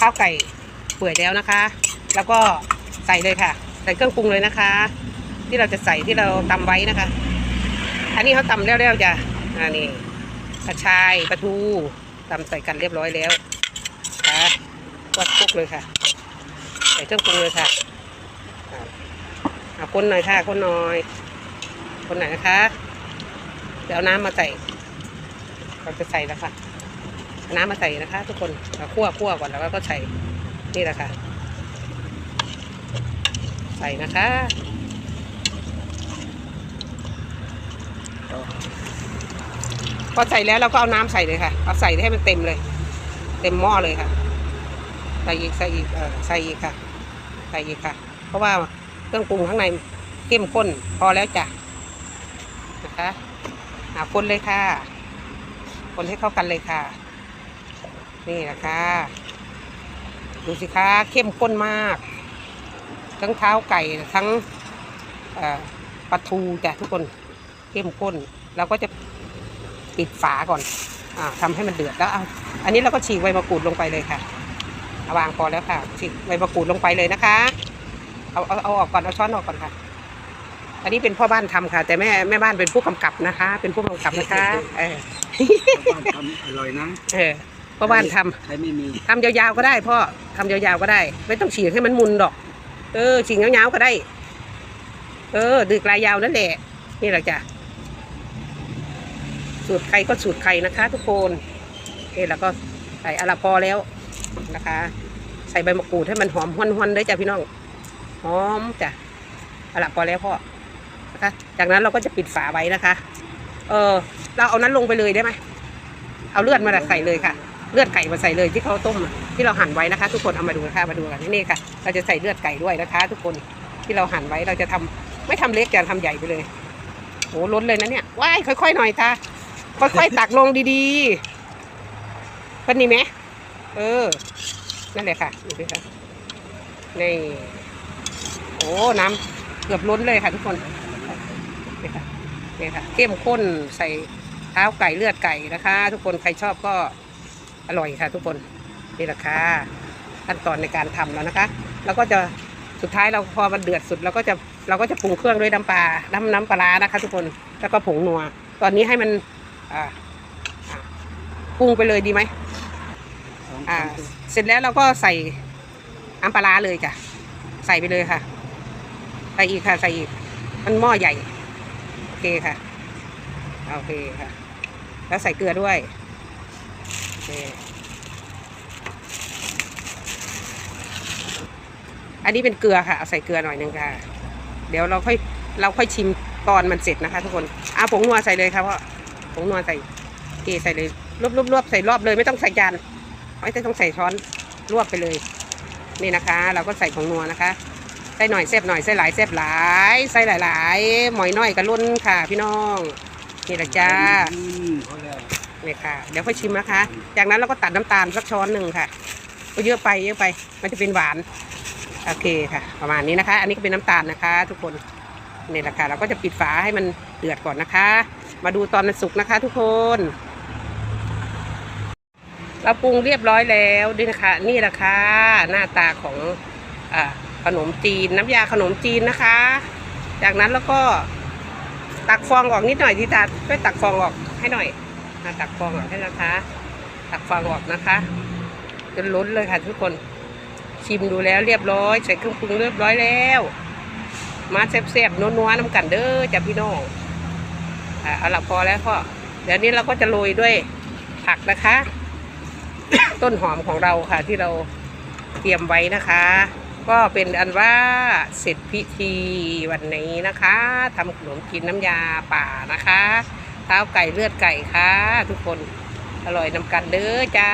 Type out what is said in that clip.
ข้าวไก่เปื่อยแล้วนะคะ แล้วก็ใส่เลยค่ะ ใส่เครื่องปรุงเลยนะคะ ที่เราจะใส่ที่เราตำไว้นะคะ อันนี้เขาตำแล้วๆจ้ะอันนี้กระชายปลาทูตำใส่กันเรียบร้อยแล้วค่ะวัดคุกเลยค่ะ ใส่เครื่องปรุงเลยค่ะเอาคนหน่อยค่ะคนหน่อย คนหน่อยนะคะเดี๋ยวน้ำมาใส่เราจะใส่แล้วค่ะ น้ำมาใส่นะคะ ทุกคนเราคั่วคั่วก่อนแล้วก็ใส่นี่แหละค่ะ ใส่นะคะพอใส่แล้วเราก็เอาน้ำใส่เลยค่ะ เอาใส่ให้มันเต็มเลย เต็มหม้อเลยค่ะ ใส่อีกใส่อีกเออใส่อีกค่ะ ใส่อีกค่ะ เพราะว่าเครื่องปรุงข้างในเข้มข้นพอแล้วจ้ะนะคะหาคนเลยค่ะ คนให้เข้ากันเลยค่ะ นี่แหละค่ะดูสิคะเข้มข้นมาก ทั้งเท้าไก่ทั้งเอ่อปลาทูจ้ะทุกคนเข้มข้นเราก็จะปิดฝาก่อนอ่าทำให้มันเดือดแล้วเอาอันนี้เราก็ฉีกใบมะกรูดลงไปเลยค่ะเอาวางพอแล้วค่ะ ฉีกใบมะกรูดลงไปเลยนะคะเอาเอาเอาออกก่อนเอาช้อนออกก่อนค่ะ อันนี้เป็นพ่อบ้านทำค่ะ แต่แม่แม่บ้านเป็นผู้กำกับนะคะ เป็นผู้กำกับนะคะเออบ้านทำอร่อยนะเออ พ่อบ้านทำใครไม่มีทำยาวๆก็ได้พ่อทำยาวๆก็ได้ ไม่ต้องฉีกให้มันมุนดอก เออฉีกยาวๆก็ได้ เออดึกลายยาวนั่นแหละ นี่แหละจ้ะสูตรใครก็สูตรใครนะคะ ทุกคนนี่แล้วก็ใส่อะละพอแล้วนะคะ ใส่ใบมะกรูดให้มันหอมหวนๆเลยจ้ะพี่น้องหอมจ้ะอะละพอแล้วพ่อนะคะ จากนั้นเราก็จะปิดฝาไว้นะคะ เออเราเอานั้นลงไปเลยได้ไหมเอาเลือดมาใส่เลยค่ะ เลือดไก่มาใส่เลยที่เขาต้มที่เราหั่นไว้นะคะ ทุกคนเอามาดูนะคะมาดูกันนี่ค่ะ เราจะใส่เลือดไก่ด้วยนะคะ ทุกคนที่เราหั่นไว้เราจะทำไม่ทำเล็กจะทำใหญ่ไปเลยโอ้ล้นเลยนะเนี่ยว้ายค่อยๆหน่อยค่ะค่อยๆตักลงดีๆเป็นนี่ไหมเออนั่นแหละค่ะดูสิค่ะนี่โอ้น้ำเกือบล้นเลยค่ะทุกคนนี่ค่ะนี่ค่ะเข้มข้นใส่เท้าไก่เลือดไก่นะคะ ทุกคนใครชอบก็ อร่อยค่ะทุกคนนี่แหละค่ะขั้นตอนในการทำแล้วนะคะ แล้วก็จะสุดท้ายเราพอมันเดือดสุดเราก็จะเราก็จะปรุงเครื่องด้วยน้ำปลา น้ำน้ำปลาร้านะคะ ทุกคนแล้วก็ผงนัว ตอนนี้ให้มันปรุงไปเลยดีไหมอ่า เสร็จแล้วเราก็ใส่น้ำปลาร้าเลยจ้ะใส่ไปเลยค่ะ ใส่อีกค่ะ ใส่อีก มันหม้อใหญ่ โอเคค่ะ โอเคค่ะ แล้วใส่เกลือด้วย เคอันนี้เป็นเกลือค่ะ เอาใส่เกลือหน่อยหนึงค่ะ เดี๋ยวเราค่อยเราค่อยชิมตอนมันเสร็จนะคะ ทุกคนเอาผงนัวใส่เลยครับพ่อผงนัวใส่เคใส่เลยรวบรวบรวบใส่รอบเลยไม่ต้องใส่จานไม่ต้องใส่ช้อนรวบไปเลย นี่นะคะ เราก็ใส่ของนัวนะคะใส่หน่อยแซ่บหน่อยใส่หลายแซ่บหลายใส่หลายๆหมอยน้อยกับล้นค่ะ พี่น้องนี่แหละจ้า เนี่ค่ะ เดี๋ยวค่อยชิมนะคะ จากนั้นเราก็ตัดน้ำตาลสักช้อนหนึ่งค่ะก็เยอะไปเยอะไป มันจะเป็นหวาน โอเคค่ะ ประมาณนี้นะคะ อันนี้ก็เป็นน้ำตาลนะคะ ทุกคนนี่แหละค่ะ เราก็จะปิดฝาให้มันเดือดก่อนนะคะ มาดูตอนมันสุกนะคะ ทุกคน เราปรุงเรียบร้อยแล้วด้วยนะคะ นี่แหละค่ะหน้าตาของอขนมจีนน้ำยาขนมจีนนะคะ จากนั้นแล้วก็ตักฟองออกนิดหน่อยที่ตาช่วยตักฟองออกให้หน่อย อะตักฟองออกให้นะคะ ตักฟองออกนะคะจนล้นเลยค่ะทุกคน ชิมดูแล้วเรียบร้อย ใส่เครื่องปรุงเรียบร้อยแล้ว มาแซ่บๆนัวๆน้ำกันเด้อจ้ะพี่น้องอะเอาละพอแล้วพ่อเดี๋ยวนี้เราก็จะโรยด้วยผักนะคะ ต้นหอมของเราค่ะที่เราเตรียมไว้นะคะ ก็เป็นอันว่าเสร็จพิธีวันนี้นะคะทำขนมจีนน้ำยาป่านะคะ เท้าไก่เลือดไก่ค่ะ ทุกคนอร่อยนำกันเด้อจ้า